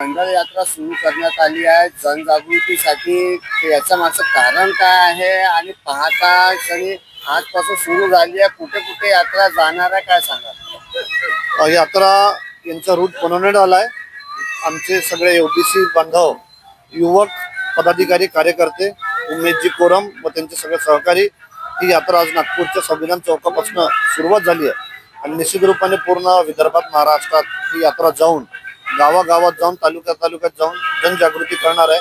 मंडळ यात्रा सुरू करण्यात आली आहे. जनजागृतीसाठी याच्या मागचं कारण काय आहे आणि पाहता क्षणी आजपासून सुरू झाली आहे. कुठे कुठे यात्रा जाणार आहे काय सांगा? यात्रा यांचा रूट बनवण्यात आलाय. आमचे सगळे ओबीसी बांधव युवक पदाधिकारी कार्यकर्ते उमेदजी कोरम व त्यांचे सगळे सहकारी ही यात्रा आज नागपूरच्या संविधान चौकापासून सुरुवात झाली आहे. आणि निश्चित रूपाने पूर्ण विदर्भात महाराष्ट्रात ही यात्रा जाऊन गावागावात जाऊन तालुक्या तालुक्यात जाऊन जनजागृती करणार आहे.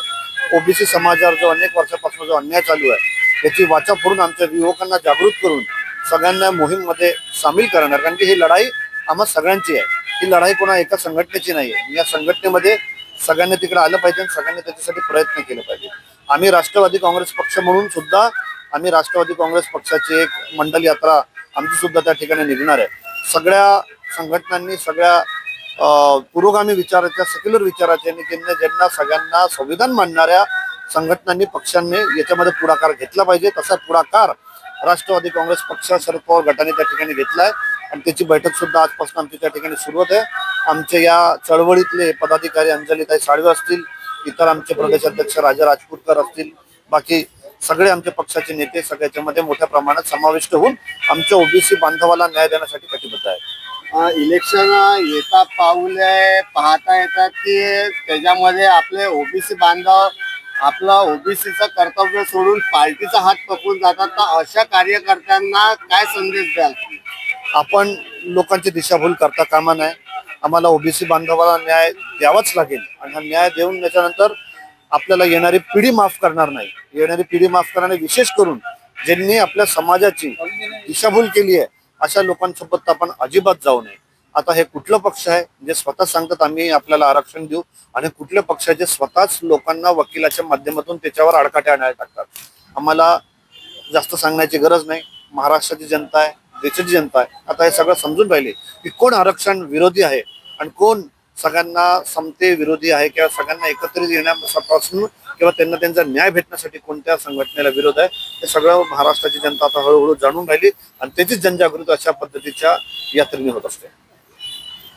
ओबीसी समाजावर जो अनेक वर्षापासून जो अन्याय चालू आहे याची वाचा फोडून आमच्या युवकांना जागृत करून सगळ्यांना मोहीममध्ये सामील करणार. कारण की ही लढाई आम्हा सगळ्यांची आहे. ही लढाई कोणा एका संघटनेची नाही आहे. या संघटनेमध्ये सगळ्यांनी तिकडे आलं पाहिजे आणि सगळ्यांनी त्याच्यासाठी प्रयत्न केले पाहिजे. आम्ही राष्ट्रवादी काँग्रेस पक्ष म्हणून सुद्धा आम्ही राष्ट्रवादी काँग्रेस पक्षाची एक मंडल यात्रा आमची सुद्धा त्या ठिकाणी निघणार आहे. सगळ्या संघटनांनी सगळ्या पुरोगामी विचाराच्या सेक्युलर विचाराच्या आणि ज्यांना ज्यांना सगळ्यांना संविधान मानणाऱ्या संघटनांनी पक्षांनी याच्यामध्ये पुढाकार घेतला पाहिजे. तसा पुढाकार राष्ट्रवादी काँग्रेस पक्ष शरद पवार गटाने त्या ठिकाणी घेतलाय. आणि त्याची बैठक सुद्धा आजपासून आमची त्या ठिकाणी सुरू आहे आमचे या चळवळीतले पदाधिकारी अंजलीताई साळवे असतील इतर आमचे प्रदेशाध्यक्ष राजा राजपूतकर असतील बाकी सगळे आमच्या पक्षाचे नेते सगळ्याच्यामध्ये मोठ्या प्रमाणात समाविष्ट होऊन आमच्या ओबीसी बांधवाला न्याय देण्यासाठी कटिबद्ध आहे इलेक्शन येता पाऊले पाहता येतात की त्याच्यामध्ये आपले ओबीसी बांधव आपलं ओबीसीचं कर्तव्य सोडून पार्टीचा हात पकडून जातात. तर अशा कार्यकर्त्यांना काय संदेश द्याल? आपण लोकांची दिशाभूल करता कामा नये. आम्हाला ओबीसी बांधवाला न्याय द्यावाच लागेल. आणि हा न्याय देऊन त्याच्यानंतर आपल्याला येणारी पिढी माफ करणार नाही. येणारी पिढी माफ करणारे विशेष करून ज्यांनी आपल्या समाजाची दिशाभूल केली आहे अशा लोकांसोबत आपण अजिबात जाऊ नये. आता हे कुठलं पक्ष आहे? जे स्वतः सांगतात आम्ही आपल्याला आरक्षण देऊ. आणि कुठल्या पक्षाचे स्वतःच लोकांना वकिलाच्या माध्यमातून त्याच्यावर आडकाटे आणायला टाकतात? आम्हाला जास्त सांगण्याची गरज नाही. महाराष्ट्राची जनता आहे देशाची जनता आहे. आता हे सगळं समजून राहिले की कोण आरक्षण विरोधी आहे आणि कोण सगळ्यांना समते विरोधी आहे किंवा सगळ्यांना एकत्रित येण्यापासून किंवा त्यांना त्यांचा न्याय भेटण्यासाठी कोणत्या संघटनेला विरोध आहे हे सगळं महाराष्ट्राची जनता आता हळूहळू जाणून राहिली आणि त्याचीच जनजागृती अशा पद्धतीच्या यात्रेने होत असते.